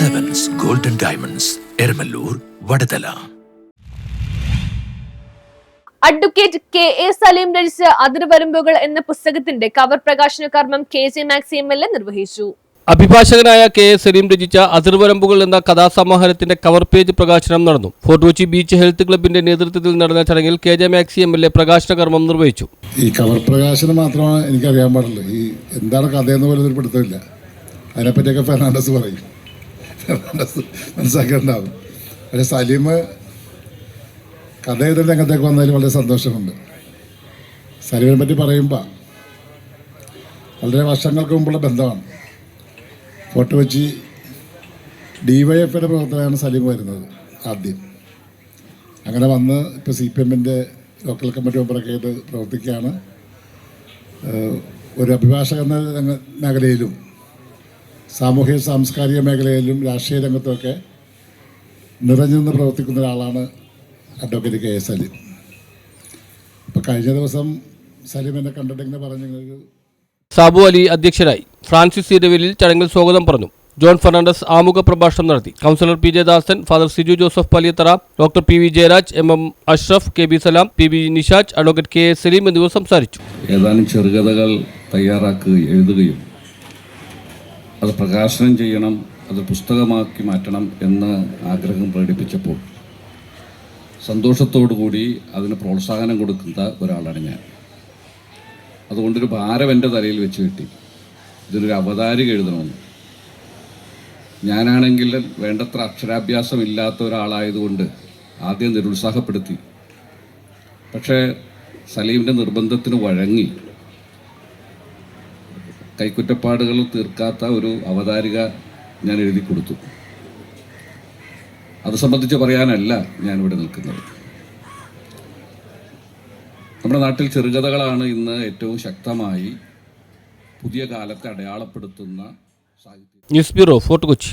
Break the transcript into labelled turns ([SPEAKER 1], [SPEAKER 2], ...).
[SPEAKER 1] Diamonds Eramalloor Vadathala
[SPEAKER 2] advocate K A Salim രചിച്ച അതിർവരമ്പുകൾ എന്ന പുസ്തകത്തിന്റെ കവർ പ്രകാശന കർമ്മം K J Maxi M L A നിർവഹിച്ചു.
[SPEAKER 3] അഭിഭാഷകനായ കെ എസ് സലീം രചിച്ച അതിർവരമ്പുകൾ എന്ന കഥാസമാഹാരത്തിന്റെ കവർ പേജ് പ്രകാശനം നടന്നു. ഫോർട്ട് കൊച്ചി ബീച്ച് ഹെൽത്ത് ക്ലബിന്റെ നേതൃത്വത്തിൽ നടന്ന ചടങ്ങിൽ K J Maxi M L A പ്രകാശന കർമ്മം നിർവഹിച്ചു.
[SPEAKER 4] ഈ കവർ പ്രകാശനം മാത്രമാണ് എനിക്കറിയാൻ പാടുള്ളൂ. ഈ എന്താണ് കഥയെന്ന് പോലും ഒരു പിടുത്തമില്ല. അതിനെപ്പറ്റിയൊക്കെ ഫെർണാണ്ടസ് പറയും. ഫെർണാണ്ടസ് മനസ്സിലാക്കിയിട്ടുണ്ടാവും പക്ഷേ സലീം കഥ എഴുതൽ രംഗത്തേക്ക് വന്നതിൽ വളരെ സന്തോഷമുണ്ട്. സലീമിനെ പറ്റി പറയുമ്പോൾ വളരെ വർഷങ്ങൾക്ക് മുമ്പുള്ള ബന്ധമാണ്. ഫോട്ടോ വെച്ച് ഡി വൈ എഫിയുടെ പ്രവർത്തനമാണ് സലീം വരുന്നത് ആദ്യം. അങ്ങനെ വന്ന് ഇപ്പോൾ സി പി എമ്മിന്റെ ലോക്കൽ കമ്മിറ്റി മെമ്പറൊക്കെ ആയിട്ട് പ്രവർത്തിക്കുകയാണ്. ഒരു അഭിഭാഷക മേഖലയിലും സാമൂഹിക സാംസ്കാരിക മേഖലയിലും രാഷ്ട്രീയ രംഗത്തുമൊക്കെ നിറഞ്ഞു നിന്ന് പ്രവർത്തിക്കുന്ന ഒരാളാണ് അഡ്വക്കേറ്റ് കെ എസ് സലീം. അപ്പോൾ കഴിഞ്ഞ ദിവസം സലീം എന്നെ കണ്ടിട്ടിങ്ങനെ പറഞ്ഞൊരു
[SPEAKER 3] സാബു അലി അധ്യക്ഷനായി. ഫ്രാൻസിസ് ഇരവിലിൽ ചടങ്ങിൽ സ്വാഗതം പറഞ്ഞു. ജോൺ ഫെർണാണ്ടസ് ആമുഖ പ്രഭാഷണം നടത്തി. Councillor P J Dasan father Siju Joseph Paliyathara doctor P V Jayaraj M M Ashraf K B Salam P B Nishaj advocate K S Salim എന്നിവർ സംസാരിച്ചു.
[SPEAKER 5] ഏതാനും ചെറുകഥകൾ തയ്യാറാക്കുകയും എഴുതുകയും അത് പ്രകാശനം ചെയ്യണം അത് പുസ്തകമാക്കി മാറ്റണം എന്ന് ആഗ്രഹം പ്രകടിപ്പിച്ചപ്പോൾ സന്തോഷത്തോടു കൂടി അതിന് പ്രോത്സാഹനം കൊടുക്കുന്ന ഒരാളാണ് ഞാൻ. അതുകൊണ്ടൊരു ഭാരം എന്റെ തലയിൽ വെച്ച് കിട്ടി. ഇതിനൊരു അവതാരിക എഴുതണമെന്ന്. ഞാനാണെങ്കിൽ വേണ്ടത്ര അക്ഷരാഭ്യാസം ഇല്ലാത്ത ഒരാളായതുകൊണ്ട് ആദ്യം നിരുത്സാഹപ്പെടുത്തി. പക്ഷേ സലീമിന്റെ നിർബന്ധത്തിന് വഴങ്ങി. കൈക്കുറ്റപ്പാടുകൾ തീർക്കാത്ത ഒരു അവതാരിക ഞാൻ എഴുതി കൊടുത്തു. അത് സംബന്ധിച്ച് പറയാനല്ല ഞാനിവിടെ നിൽക്കുന്നത്. നമ്മുടെ നാട്ടിൽ ചെറുകഥകളാണ് ഇന്ന് ഏറ്റവും ശക്തമായി പുതിയ കാലത്തെ അടയാളപ്പെടുത്തുന്ന സാഹിത്യം
[SPEAKER 3] ന്യൂസ് ബ്യൂറോ ഫോർട്ട് കൊച്ചി.